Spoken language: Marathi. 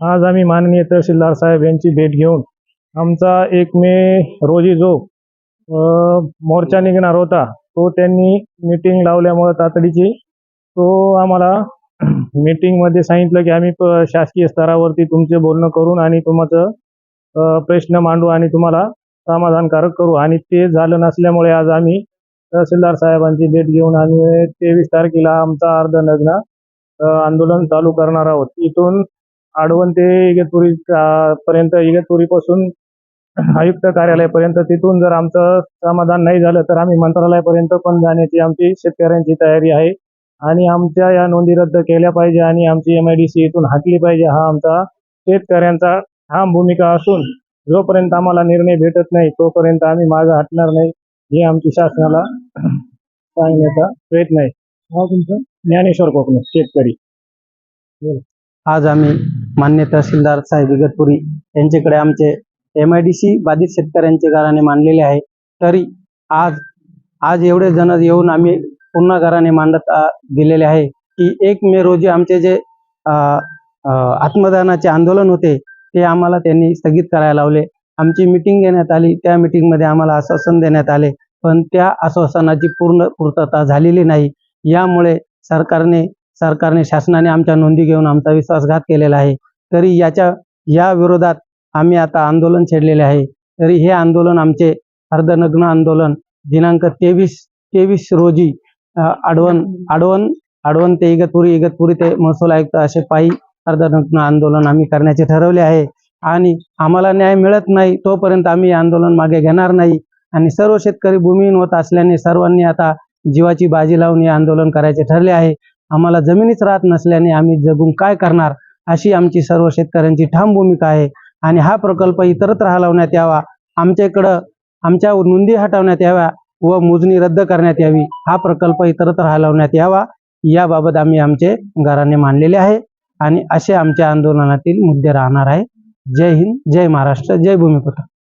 आज आम्ही माननीय तहसीलदार साहेब यांची भेट घेऊन आमचा एक मे रोजी जो मोर्चा निघणार होता तो त्यांनी मीटिंग लावल्यामुळं तातडीची तो आम्हाला मीटिंगमध्ये सांगितलं की आम्ही शासकीय स्तरावरती तुमचे बोलणं करून आणि तुमचं प्रश्न मांडू आणि तुम्हाला समाधानकारक करू. आणि ते झालं नसल्यामुळे आज आम्ही तहसीलदार साहेबांची भेट घेऊन आम्ही तेवीस तारखेला आमचा अर्ध नग्न आंदोलन चालू करणार आहोत. इथून आडवण ते इगतपुरी पर्यंत इगतपुरीपासून आयुक्त कार्यालयापर्यंत. तिथून जर आमचं समाधान नाही झालं तर आम्ही मंत्रालयापर्यंत पण जाण्याची आमची शेतकऱ्यांची तयारी आहे. आणि आमच्या या नोंदी रद्द केल्या पाहिजे आणि आमची एम आय डी सी इथून हटली पाहिजे हा आमचा शेतकऱ्यांचा ठाम भूमिका असून जोपर्यंत आम्हाला निर्णय भेटत नाही तोपर्यंत आम्ही मागं हटणार नाही हे आमची शासनाला सांगण्याचा प्रयत्न आहे. तुमचं? ज्ञानेश्वर कोकणे शेतकरी. आज आम्ही मान्य तहसीलदार साहेब इगतपुरी यांच्याकडे आमचे एम आय डी सी बाधित शेतकऱ्यांचे घराणे मांडलेले आहे. तरी आज आज एवढे जण येऊन आम्ही पुन्हा घराने मांडत दिलेले आहे की एक मे रोजी आमचे जे आत्मदानाचे आंदोलन होते ते आम्हाला त्यांनी स्थगित करायला लावले. आमची मिटिंग घेण्यात आली त्या मिटिंगमध्ये आम्हाला आश्वासन देण्यात आले. पण त्या आश्वासनाची पूर्ण पूर्तता झालेली नाही. यामुळे सरकारने सरकारने शासनाने आमच्या नोंदी घेऊन आमचा विश्वासघात केलेला आहे. तरी याच्या या विरोधात आम्ही आता आंदोलन छेडलेले आहे. तरी हे आंदोलन आमचे अर्धनग्न आंदोलन. दिनांक तेवीस तेवीस रोजी आडवण आडवण आडवण ते इगतपुरी इगतपुरी ते महसूल आयुक्त असे पायी अर्धनग्न आंदोलन आम्ही करण्याचे ठरवले आहे. आणि आम्हाला न्याय मिळत नाही तोपर्यंत आम्ही आंदोलन मागे घेणार नाही. आणि सर्व शेतकरी भूमिहीन होत असल्याने सर्वांनी आता जीवाची बाजी लावून हे आंदोलन करायचे ठरले आहे. आम्हाला जमिनीच राहत नसल्याने आम्ही जगून काय करणार अशी आमची सर्व शेतकऱ्यांची ठाम भूमिका आहे. आणि हा प्रकल्प इतरत्र हलवण्यात यावा आमच्याकडं आमच्या नोंदी हटवण्यात याव्या व मोजणी रद्द करण्यात यावी हा प्रकल्प इतरत्र हलवण्यात यावा याबाबत आम्ही आमचे घराने मांडलेले आहे. आणि असे आमच्या आंदोलनातील मुद्दे राहणार आहे. जय हिंद जय महाराष्ट्र जय भूमिपुत्र.